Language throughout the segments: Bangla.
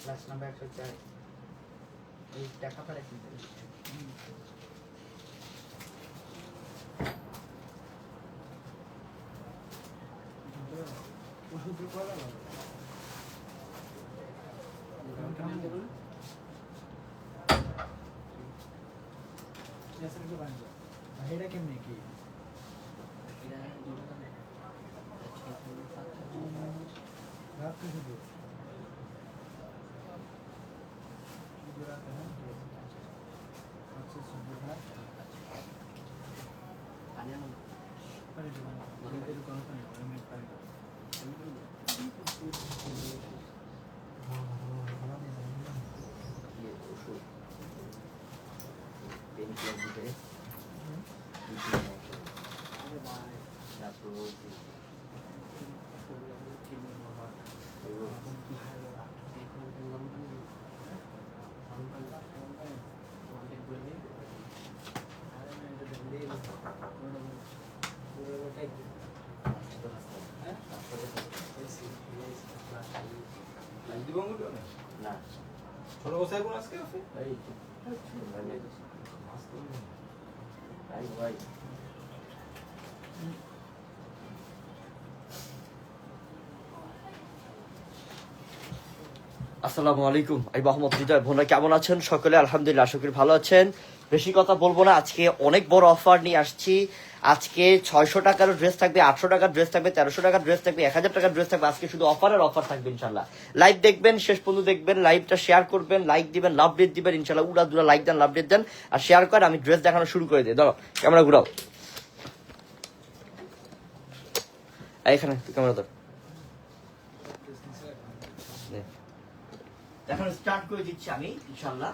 ক্লাস নাম্বার একশো চার এই টাকা কেমন এটা কেমনি কি রাত্রে শুধু শুধু রাতে হ্যাঁ ঠিক আছে আচ্ছা শুধু রাত পানি দেবেন পানিতে কোনো পানি আমি পানি না। ছোট কোন আজকে আছে? এই ভাই ভাই আসসালামু আলাইকুম। আমি মোহাম্মদ হৃদয় বোনরা কেমন আছেন সকলে? আলহামদুলিল্লাহ আশা করি ভালো আছেন। বেশি কথা বলব না। আজকে অনেক বড় অফার নিয়ে আসছি। আজকে ছয়শো টাকার ড্রেস থাকবে, আটশো টাকার ড্রেস থাকবে, তেরোশো টাকার ড্রেস থাকবে, এক হাজার টাকার ড্রেস থাকবে। আজকে শুধু অফারের অফার থাকবে ইনশাল্লাহ। লাইভ দেখবেন, শেষ পর্যন্ত দেখবেন লাইভটা শেয়ার করবেন লাইক দিবেন লাভ রেট দিবেন, ইনশাল্লাহ উড়া দুরা লাইক দেন লাভ রেট দেন। আর শেয়ার করেন আমি ড্রেস দেখানো শুরু করে দিই। ধরো ক্যামেরা ঘুরাও। এখানে ক্যামেরা ধর। নে। দেখানো স্টার্ট করে দিচ্ছি আমি, ইনশাল্লাহ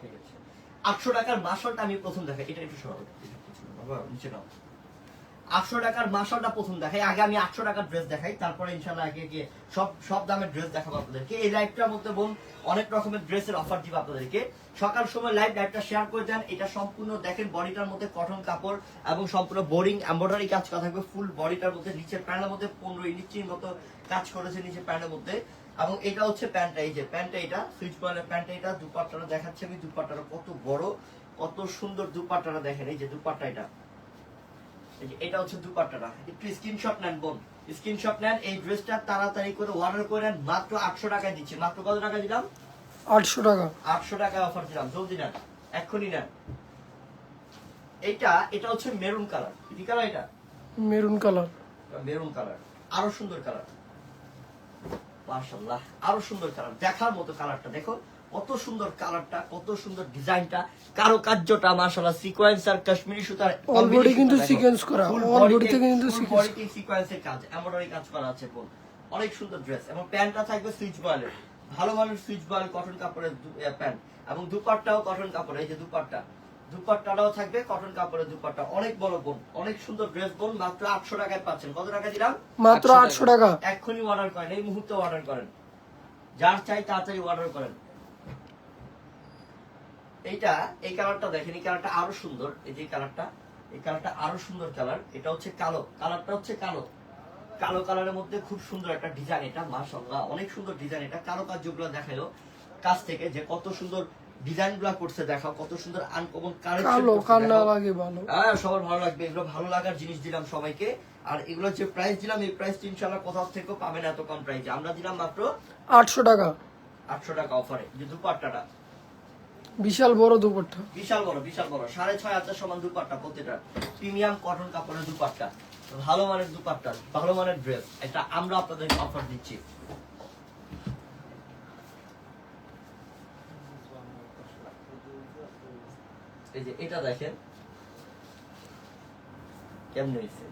ঠিক আছে। আটশো টাকার মাসলটা আমি প্রথম দেখাই। এটা একটু সরাও বাবা, নিচে নাও। আটশো টাকার মাসলটা প্রথম দেখাই। আগে আমি আটশো টাকার ড্রেস দেখাই তারপরে ইনশাল্লাহ আগে গিয়ে সব সব দামের ড্রেস দেখাবো আপনাদেরকে। এই লাইভটার মধ্যে বোন অনেক রকমের ড্রেসের অফার দিব আপনাদেরকে। সকাল সময় লাইভ লাইভটা শেয়ার করে দেন। এটা সম্পূর্ণ দেখেন বডিটার মধ্যে কটন কাপড় এবং সম্পূর্ণ বোরিং এমব্রয়ডারি কাজ করা থাকবে ফুল বডিটার মধ্যে নিচের প্যান্টের মধ্যে পনেরো ইঞ্চির মতো কাজ করেছে নিচের প্যান্টের মধ্যে। এবং এটা হচ্ছে প্যান্টটা এই যে প্যান্টটা এটা সুইচ বয়েলের প্যান্টটা এটা দুপাট্টাটা দেখাচ্ছে আমি দুপাট্টাটা কত বড় কত সুন্দর দুপাট্টাটা দেখেন এই যে দুপাট্টা এটা। এটা হচ্ছে দুপাট্টাটা। একটু স্ক্রিনশট নেন বোন। স্ক্রিনশট নেন এই ড্রেসটা তাড়াতাড়ি করে অর্ডার করে নেন মাত্র আটশো টাকায় দিচ্ছি। মাত্র কত টাকা দিলাম? আটশো টাকা। আটশো টাকায় অফার দিলাম জলদি নেন এক্ষুনি নেন। এইটা এটা হচ্ছে মেরুন কালার। কি কালার এটা? Maroon colour. মেরুন কালার আরও সুন্দর কালার। মাশাআল্লাহ আরও সুন্দর কালার দেখার মতো কালারটা দেখো। কত সুন্দর কালারটা কত সুন্দর ডিজাইনটা কারও কার্যটা মাশাআল্লাহ সিকোয়েন্স আর কাশ্মীরি সুতার body কিন্তু sequence করা, থেকে কিন্তু সিকোয়েন্সের কাজ এমব্রয়ডারি কাজ করা আছে বল অনেক সুন্দর ড্রেস এবং প্যান্টটা থাকবে সুইচ বয়েলের। ভালো ভালো সুইচ বয়েল কটন কাপড়ের প্যান্ট। এবং দুপাট্টাও কটন কাপড় এই যে দুপাট্টা। দুপাট্টাটাও থাকবে কটন কাপড়ের দুপাট্টা। অনেক বড় বোন অনেক সুন্দর ড্রেস বোন মাত্র আটশো টাকায় পাচ্ছেন। কত টাকা দিলাম? মাত্র 800 টাকা। এক্ষুনি অর্ডার করেন এই মুহূর্তে অর্ডার করেন। যার চাই তাড়াতাড়ি অর্ডার করেন। এইটা এই কালারটা দেখেন এই কালারটা আরও সুন্দর। এই যে কালারটা এই কালারটা আরও সুন্দর কালার এটা হচ্ছে কালো। কালারটা হচ্ছে কালো। কালো কালারের মধ্যে খুব সুন্দর একটা ডিজাইন এটা মাশাআল্লাহ। অনেক সুন্দর ডিজাইন এটা। কালো কাজ যেগুলো দেখাল কাছ থেকে যে কত সুন্দর ডিজাইনগুলা করছে দেখাও কত সুন্দর আনকমন কালো লাগে ভালো। হ্যাঁ সবার ভালো লাগবে এগুলো ভালো লাগার জিনিস দিলাম সবাইকে। আর এগুলো যে প্রাইস দিলাম এই প্রাইস কোথাও থেকেও পাবেন এত কম প্রাইসে আমরা দিলাম মাত্র আটশো টাকা। আটশো টাকা অফারে যে দুপাট্টাটা। বিশাল বড় দুপাট্টা। বিশাল বড় বিশাল বড়। সাড়ে ছয় হাজার সমান দুপাট্টা প্রতিটা। প্রিমিয়াম কটন কাপড়ের দুপাট্টা। ভালো মানের দুপাট্টা ভালো মানের ড্রেস এটা আমরা আপনাদের অফার দিচ্ছি। এই যে এটা দেখেন। কেমন হয়েছে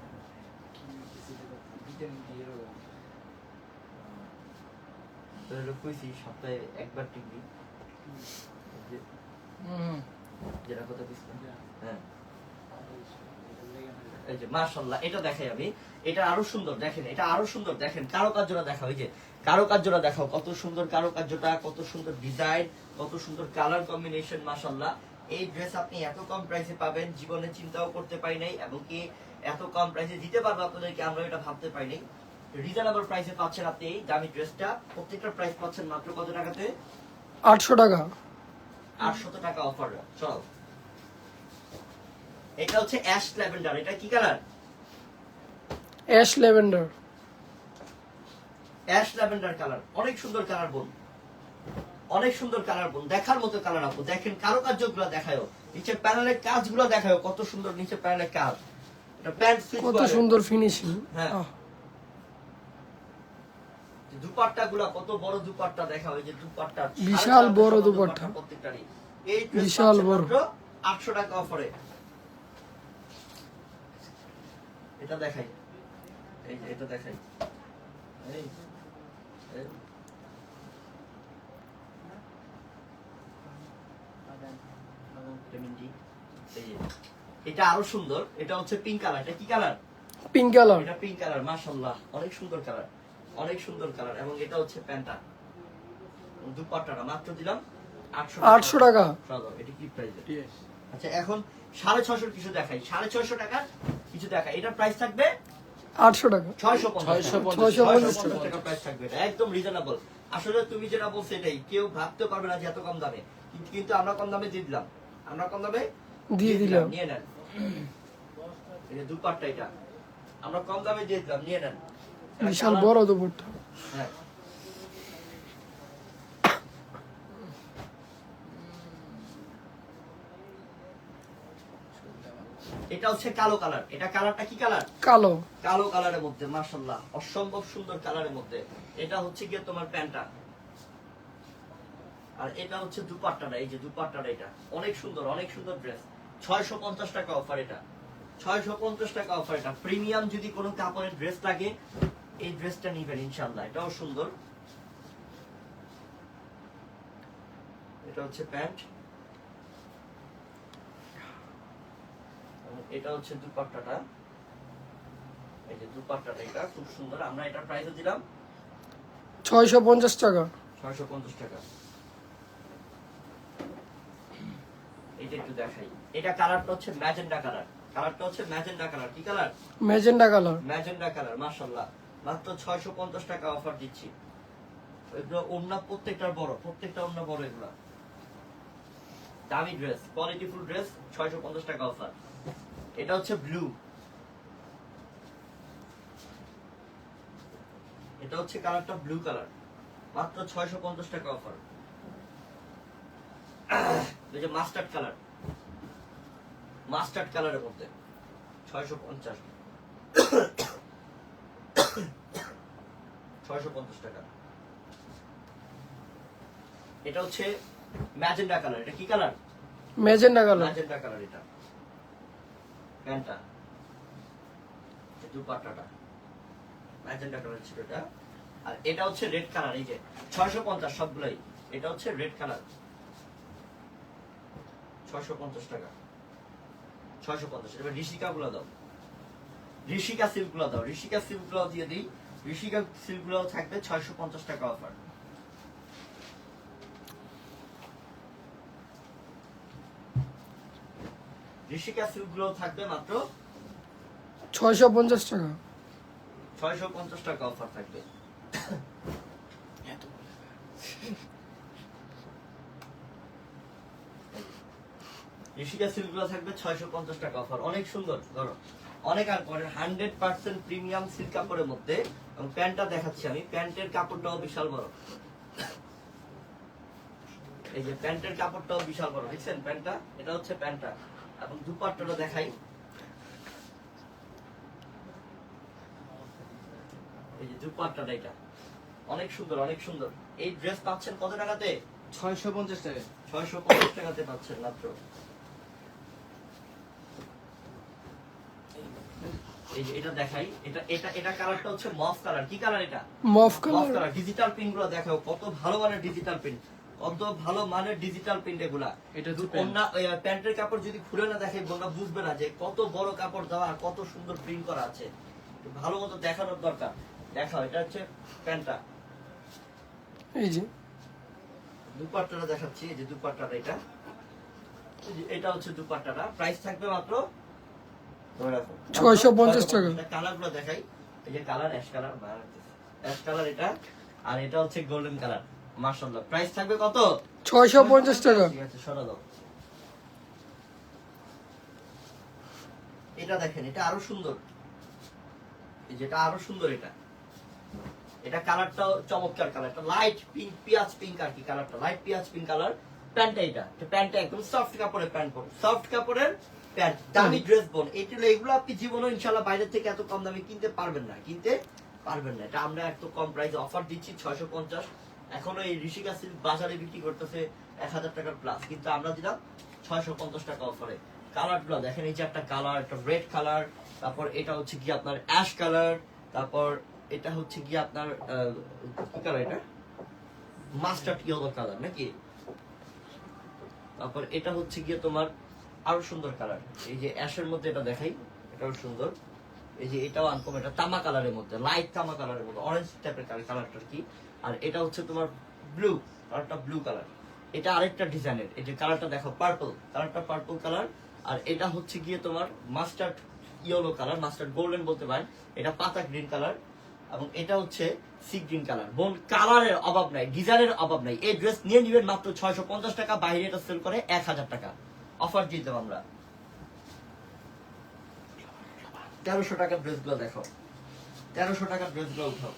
কইছি সপ্তাহে একবার টিকবি। যেটা কথা হ্যাঁ। এই যে মাশাল্লাহ এটা দেখাই আমি। এটা আরও সুন্দর দেখেন এটা আরও সুন্দর দেখেন কারুকার্যটা দেখাও এই যে কারুকার্যটা দেখাও কত সুন্দর কারুকার্যটা কত সুন্দর ডিজাইন কত সুন্দর কালার কম্বিনেশন মাশাল্লাহ এই ড্রেস আপনি এত কম প্রাইসে পাবেন জীবনে চিন্তাও করতে পারি নাই এবং কি এত কম প্রাইসে দিতে পারব আপনাদেরকে আমরা এটা ভাবতে পারি নাই। রিজনেবল প্রাইসে পাচ্ছেন আপনি এই দামি ড্রেসটা প্রত্যেকটা প্রাইস পাচ্ছেন মাত্র কত টাকাতে? আটশো টাকা। আটশত টাকা অফার চলো। এটা হচ্ছে অ্যাশ ল্যাভেন্ডার এটা কি colour ash lavender ash lavender colour অনেক সুন্দর কালার বোন অনেক সুন্দর কালার বোন দেখার মতো কালার আপু। দেখেন কারুকার্যগুলো দেখায়ও নিচে প্যানেলের কাজগুলো দেখায়ও কত সুন্দর নিচে প্যানেলের কাজ। এটা প্যান্ট কত সুন্দর ফিনিশিং হ্যাঁ। দুপাট্টা গুলা কত বড় দুপাট্টা দেখা হয় যে দুপাট্টা বিশাল বড় হাজার দুপাট্টা। প্রত্যেকটারই এই বিশাল বড়। টাকা অফারে এটা দেখাই। এই এটা দেখাই। এই এই। Vitamin D. এটা আরও সুন্দর এটা হচ্ছে পিঙ্ক কালার এটা কি কালার পিঙ্ক কালার এটা পিঙ্ক কালার মাশাআল্লাহ অনেক সুন্দর কালার অনেক সুন্দর কালার এবং এটা হচ্ছে দুপাট্টাটা মাত্র দিলাম 800 800 টাকা। সাদা, এটা কি প্রাইস. আচ্ছা এখন সাড়ে ছশোর কিছু দেখাই। সাড়ে ছয়শো টাকার কিছু দেখাই। এটার প্রাইস থাকবে আটশো টাকা। ছয়শো পঞ্চাশ 650 650 টাকা। প্রাইস থাকবে এটা একদম রিজনেবল আসলে তুমি যেটা বলছো এটাই কেউ ভাবতে পারবে না যে এত কম দামে। কিন্তু- কিন্তু আমরা কম দামে দিয়ে দিলাম। আমরা কম দামে দিয়ে দিলাম। নিয়ে নেন। যে দুপাট্টা এটা আমরা কম দামে দিয়ে দিলাম নিয়ে নেন। বিশাল বড় দুপুরটা হ্যাঁ। এটা হচ্ছে কালো কালার। এটা কালারটা কি কালার? কালো। কালো কালারের মধ্যে মাশাল্লাহ অসম্ভব সুন্দর কালারের মধ্যে। এটা হচ্ছে গিয়ে তোমার প্যান্টটা। আর এটা হচ্ছে দুপাট্টাটা এই যে দুপাট্টাটা এটা। অনেক সুন্দর অনেক সুন্দর ড্রেস ছয়শো পঞ্চাশ টাকা অফার এটা। ছয়শো পঞ্চাশ টাকা অফার এটা। প্রিমিয়াম যদি কোনো কাপড়ের ড্রেস লাগে এই ড্রেসটা নিবেন ইনশাল্লাহ এটাও সুন্দর। এটা হচ্ছে প্যান্ট। এটা হচ্ছে দুপাট্টাটা। এই যে দুপাট্টাটা এটা খুব সুন্দর। আমরা এটা প্রাইসও দিলাম। ছয়শো পঞ্চাশ টাকা। ছয়শো পঞ্চাশ টাকা। এটা একটু দেখাই। এটা কালারটা হচ্ছে ম্যাজেন্ডা কালার। কালারটা হচ্ছে ম্যাজেন্ডা কালার। কি colour? Magenta colour. Magenta colour মাশাল্লাহ মাত্র ছয়শো পঞ্চাশ টাকা অফার দিচ্ছি। এগুলো ওড়না প্রত্যেকটার বড় প্রত্যেকটা ওড়না বড় এগুলা। দামি ড্রেস কোয়ালিটিফুল ড্রেস ছয়শো পঞ্চাশ টাকা অফার এটা হচ্ছে ব্লু এটা হচ্ছে কালারটা ব্লু কালার। মাত্র ছয়শো পঞ্চাশ টাকা অফার এই যে মাস্টার্ড কালার মাস্টার্ড কালারের মধ্যে ছয়শো পঞ্চাশ। ছয়শো পঞ্চাশ টাকা। এটা হচ্ছে ম্যাজেন্ডা কালার এটা কি colour magenta colour magenta colour এটা। প্যান্টটা। দুপাট্টাটা। ম্যাজেন্ডা কালার ছিল এটা। আর এটা হচ্ছে রেড কালার এই যে ছয়শো পঞ্চাশ সবগুলাই। এটা হচ্ছে রেড কালার ছয়শো পঞ্চাশ টাকা। ছয়শো পঞ্চাশ। এবার ঋষিকা গুলো দাও। ঋষিকা সিল্ক দাও। ঋষিকা সিল্ক দিয়ে দিই। ঋষিকা সিল্ক থাকবে ছয়শো পঞ্চাশ টাকা অফার ঋষিকা সিল্কগুলো থাকবে মাত্র ছয়শো পঞ্চাশ টাকা। ছয়শো পঞ্চাশ টাকা অফার থাকবে। ঋষিকা সিল্কগুলো থাকবে ছয়শো পঞ্চাশ টাকা অফার অনেক সুন্দর ধরো। অনেক আর পরে হান্ড্রেড পার্সেন্ট প্রিমিয়াম সিল্ক কাপড়ের মধ্যে এবং প্যান্টটা দেখাচ্ছি আমি প্যান্টের কাপড়টাও বিশাল বড়। এই যে প্যান্টের কাপড়টাও বিশাল বড় দেখছেন প্যান্টটা? এটা হচ্ছে প্যান্টটা। এবং দুপাট্টাটা দেখাই। এই যে দুপাট্টাটা এটা। অনেক সুন্দর অনেক সুন্দর। এই ড্রেস পাচ্ছেন কত টাকাতে? ছয়শো পঞ্চাশ টাকা ছয়শো পঞ্চাশ টাকাতে পাচ্ছেন মাত্র। এই যে এটা দেখাই এটা এটা এটা কালারটা হচ্ছে মফ কালার কি কালার এটা? মফ কালার কালার ডিজিটাল প্রিন্টগুলো দেখো কত ভালো মানের ডিজিটাল প্রিন্ট কত ভালো মানের ডিজিটাল প্রিন্ট এগুলা। এটা অন্য প্যান্টের কাপড় যদি খুলে না দেখে বোনরা বুঝবে না যে কত বড় কাপড় দেওয়া কত সুন্দর প্রিন্ট করা আছে। ভালো মতো দেখানোর দরকার। দেখাও এটা হচ্ছে প্যান্টটা। এই যে। দুপাট্টাটা দেখাচ্ছি এই যে দুপাট্টাটা এটা। এটা হচ্ছে দুপাট্টাটা। প্রাইস থাকবে মাত্র রাখো 650 টাকা। কালার দেখাই। এই যে colour ash colour ash colour এটা আর এটা হচ্ছে গোল্ডেন কালার মাশাআল্লাহ। প্রাইস থাকবে কত? ছয়শো পঞ্চাশ টাকা। ঠিক আছে সরা দাও। এটা দেখেন এটা আরও সুন্দর। এই যেটা আরও সুন্দর এটা। এটা কালারটাও চমৎকার কালার এটা লাইট পিঙ্ক পিয়াজ পিঙ্ক আর কি কালারটা লাইট পিয়াজ পিঙ্ক কালার প্যান্টটা এটা। প্যান্টটা একদম সফট কাপড়ের প্যান্ট সফট কাপড়ের প্যান্ট দামি ড্রেস বোন এগুলো এগুলো আপনি জীবনে ইনশাল্লাহ বাইরে থেকে এত কম দামে কিনতে পারবেন না কিনতে পারবেন না। এটা আমরা এত কম প্রাইস অফার দিচ্ছি ছয়শো পঞ্চাশ। এখনও এই ঋষিকা সিল্ক বাজারে বিক্রি করতেছে এক হাজার টাকার প্লাস কিন্তু আমরা দিলাম ছয়শো পঞ্চাশ টাকা অফারে কালারগুলো দেখেন এই যে একটা কালার একটা রেড কালার তারপর এটা হচ্ছে কি আপনার অ্যাশ কালার তারপর এটা হচ্ছে কি আপনার কি কালার এটা? মাস্টার্ড ইয়েলো কালার নাকি? তারপর এটা হচ্ছে গিয়ে তোমার আরও সুন্দর কালার এই যে অ্যাশের মধ্যে এটা দেখাই, এটাও সুন্দর। এই যে এটাও আনকম এটা তামা কালারের মধ্যে লাইট তামা কালারের মধ্যে অরেঞ্জ টাইপের কালারটা কি। আর এটা হচ্ছে তোমার ব্লু কালারটা ব্লু কালার এটা আরেকটা ডিজাইনের, এই যে কালারটা দেখো পার্পল কালারটা পার্পল কালার আর এটা হচ্ছে গিয়ে তোমার mustard yellow colour mustard golden বলতে পারেন। এটা পাতা গ্রিন কালার এবং এটা হচ্ছে সি গ্রিন কালার বোন কালারের অভাব নাই ডিজাইনের অভাব নাই। এই ড্রেস নিয়ে নিবেন মাত্র ছয়শো পঞ্চাশ টাকা, বাইরে এটা সেল করে এক হাজার টাকা। অফার দিয়ে দেবো আমরা। তেরোশো টাকার ড্রেসগুলো দেখো। তেরোশো টাকার ড্রেসগুলো উঠাও।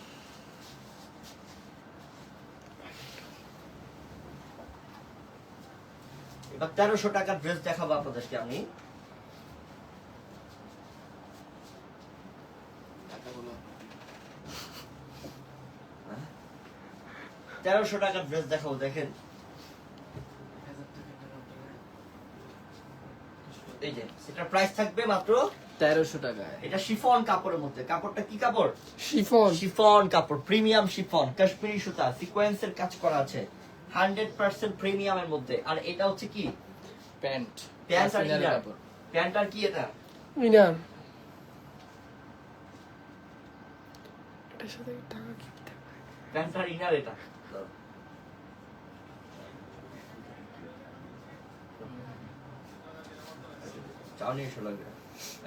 এবার তেরোশো টাকার ড্রেস দেখাবো আপনাদেরকে আমি। তেরোশো টাকার ড্রেস দেখাবো দেখেন। এই যে সেটা প্রাইস থাকবে মাত্র তেরোশো টাকায় এটা শিফন কাপড়ের মধ্যে। কাপড়টা কি কাপড়? শিফন। শিফন কাপড় প্রিমিয়াম শিফন কাশ্মীরি সুতা সিকোয়েন্সের কাজ করা আছে। হান্ড্রেড পার্সেন্ট প্রিমিয়ামের মধ্যে। আর এটা হচ্ছে কি? প্যান্ট। প্যান্ট আর ইনার। প্যান্ট আর কি এটা? ইনার। প্যান্ট আর ইনার এটা। চাও নিয়ে এসো লাগবে।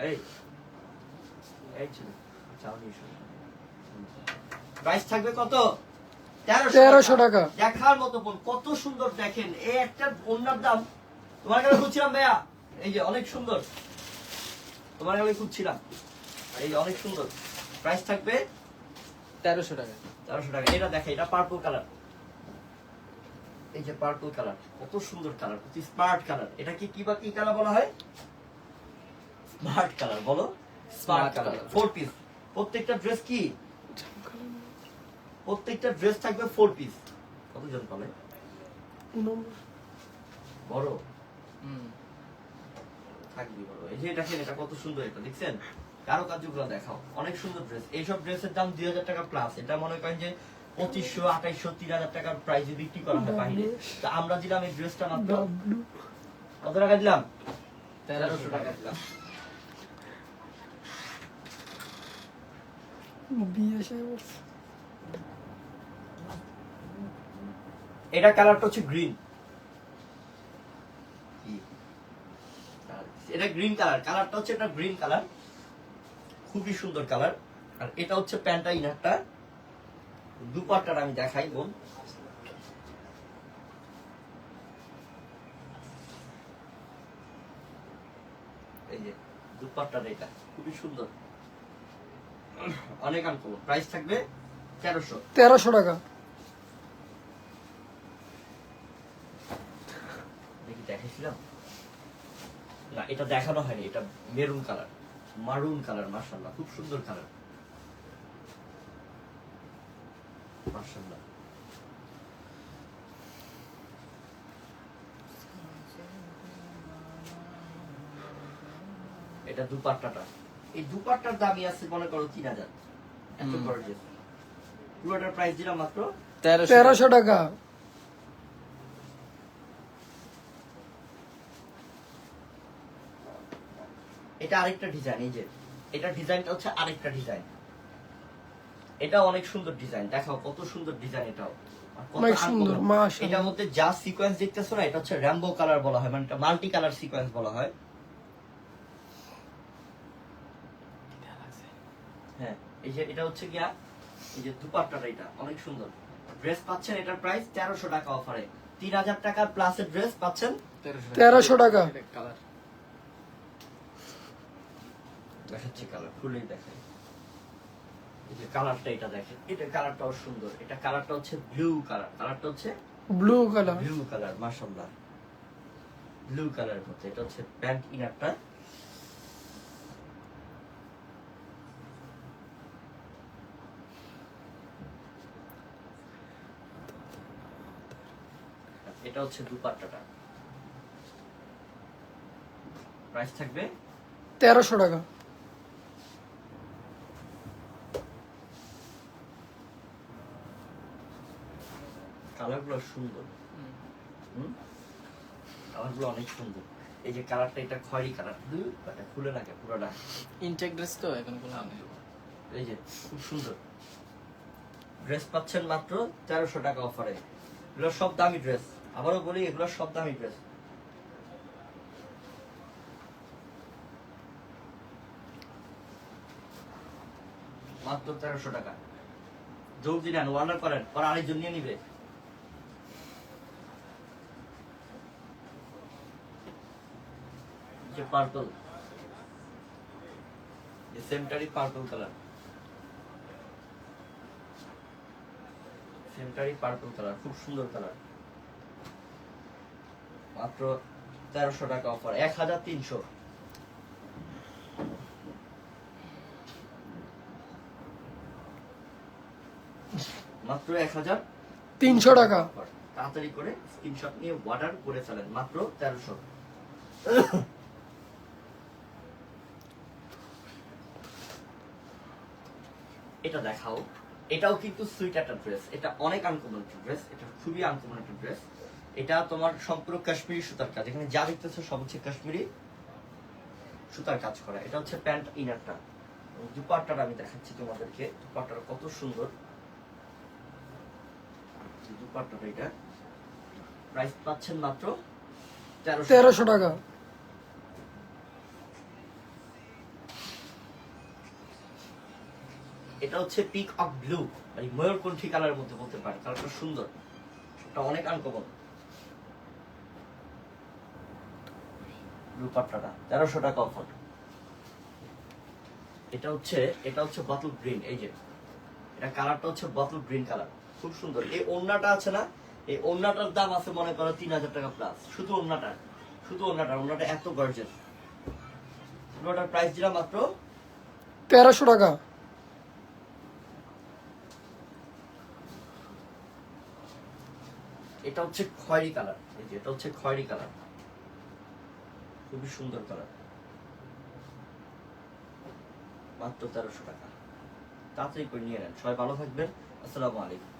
এই এই ছেলে চাও নিয়ে এসো। প্রাইস থাকবে কত? তেরোশো টাকা। দেখার মতো বোন কত সুন্দর দেখেন। এই একটা অন্যার দাম তোমার কাছে খুঁজছিলাম ভাইয়া? এই যে অনেক সুন্দর। তোমার কাছে খুঁজছিলাম। এই যে অনেক সুন্দর। প্রাইস থাকবে তেরোশো টাকা। তেরোশো টাকা। এটা দেখে এটা পার্পল কালার এই যে পার্পল কালার কত সুন্দর কালার কত স্মার্ট কালার এটা কি কি বা কি কালার বলা হয়? স্মার্ট কালার বলো? স্মার্ট কালার ফোর পিস প্রত্যেকটা ড্রেস কি? প্রত্যেকটা ড্রেস থাকবে ফোর পিস কতজন পাবে বড়? থাকবি বড়। এই যে দেখেন এটা কত সুন্দর এটা দেখছেন? কারও কাজগুলো দেখাও। অনেক সুন্দর ড্রেস এইসব ড্রেসের দাম দুই হাজার টাকা প্লাস এটা মনে করেন যে পঁচিশশো আঠাইশশো তিন হাজার টাকার প্রাইসে বিক্রি করা হয় বাইরে। তা আমরা দিলাম এই ড্রেসটা মাত্র কত টাকা দিলাম? তেরোশো টাকা দিলাম। এটা কালারটা হচ্ছে গ্রিন। এটা গ্রিন কালার, কালারটা হচ্ছে এটা গ্রিন কালার। খুবই সুন্দর কালার। আর এটা হচ্ছে প্যান্টটা ইনারটা। দুপাট্টার আমি দেখাই, বোন। এই যে দুপাট্টার এটা, খুবই সুন্দর। অনেক আনকো প্রাইস থাকবে তেরোশো। তেরোশো টাকা। দেখেছিলাম না এটা দেখানো হয়নি এটা মেরুন কালার মারুন কালার মার্শাল্লাহ খুব সুন্দর কালার মার্শাল্লাহ এটা দুপাট্টাটা। এই দুপাট্টার দামই আছে মনে করো তিন হাজার। এত গর্জিয়াস পুরোটার প্রাইস দিলাম মাত্র তেরোশো টাকা। এটা আরেকটা ডিজাইন এই যে। এটা ডিজাইনটা হচ্ছে আরেকটা ডিজাইন এটা অনেক সুন্দর ডিজাইন দেখাও কত সুন্দর ডিজাইন এটাও। কত অনেক সুন্দর। এটার মধ্যে যা সিকোয়েন্স দেখতেছো না এটা হচ্ছে র্যাম্বো কালার বলা হয় মানে মাল্টি কালার সিকোয়েন্স বলা হয় হ্যাঁ এই যে এটা হচ্ছে গিয়া এই যে দুপাট্টাটা এটা অনেক সুন্দর। ড্রেস পাচ্ছেন এটার প্রাইস তেরোশো টাকা অফারে তিন হাজার টাকার প্লাসের ড্রেস পাচ্ছেন তেরোশো টাকা। কালার দেখাচ্ছি কালার খুলেই দেখাই। যে কালারটা এটা দেখেন এটা কালারটাও সুন্দর। এটা কালারটা হচ্ছে ব্লু কালার কালারটা হচ্ছে ব্লু কালার ব্লু কালার মাশাআল্লাহ। ব্লু কালারের মধ্যে এটা হচ্ছে প্যান্ট ইনারটা এটা হচ্ছে দুপাট্টাটা। প্রাইস থাকবে? তেরোশো টাকা। কালারগুলো সুন্দর। হুম? কালারগুলো অনেক সুন্দর। এই যে কালারটা এটা খয়েরি কালার এটা খুলে রাখে পুরোটা। ইনটেক ড্রেস তো এখন কোনো এই যে খুব সুন্দর। ড্রেস পাচ্ছেন মাত্র তেরোশো টাকা অফারে এগুলো সব দামি ড্রেস আবারও বলি, এগুলো সব দামি ড্রেস মাত্র তেরোশো টাকা। জলদি নেন অর্ডার করেন, পরে আরেকজন নিয়ে নিবে। যে পার্পল সেন্টারি পার্পল কালার সেন্টারি পার্পল কালার খুব সুন্দর কালার মাত্র তেরোশো টাকা অফার এক হাজার তিনশো। মাত্র এক হাজার তিনশো টাকা। তাড়াতাড়ি করে স্ক্রিনশট নিয়ে অর্ডার করে ফেলেন মাত্র তেরোশো। এটা দেখাও। এটাও কিন্তু সুইট একটা ড্রেস এটা অনেক আনকমন একটা ড্রেস এটা খুবই আনকমন একটা ড্রেস এটা তোমার সম্পূর্ণ কাশ্মীরি সুতার কাজ। এখানে যা দেখতেছো সব হচ্ছে কাশ্মীরি সুতার কাজ করা। এটা হচ্ছে প্যান্ট ইনারটা। দুপাট্টাটা আমি দেখাচ্ছি তোমাদেরকে। দুপাট্টাটা কত সুন্দর। দুপাট্টাটা এটা। প্রাইস পাচ্ছেন মাত্র তেরোশো টাকা। এটা হচ্ছে পিক অফ ব্লু মানে ময়ূরকণ্ঠী কালারের মধ্যে বলতে পারেন। কালারটা সুন্দর। এটা অনেক আনকমন ব্লু তেরোশো টাকা অফার এটা হচ্ছে এটা হচ্ছে বটল গ্রিন এই যে। এটা কালারটা হচ্ছে বটল গ্রিন কালার খুব সুন্দর। এই ওড়নাটা আছে না? এই ওড়নাটার দাম আছে মনে করো তিন হাজার টাকা প্লাস শুধু ওড়নাটা শুধু ওড়নাটা ওড়নাটা এত গর্জেস ওটার প্রাইস দিলাম মাত্র? তেরোশো টাকা। এটা হচ্ছে খয়েরি কালার এই যে এটা হচ্ছে খয়েরি কালার খুবই সুন্দর কালার। মাত্র তেরোশো টাকা। তাড়াতাড়ি করে নিয়ে নেন। সবাই ভালো থাকবেন। আসসালামু আলাইকুম।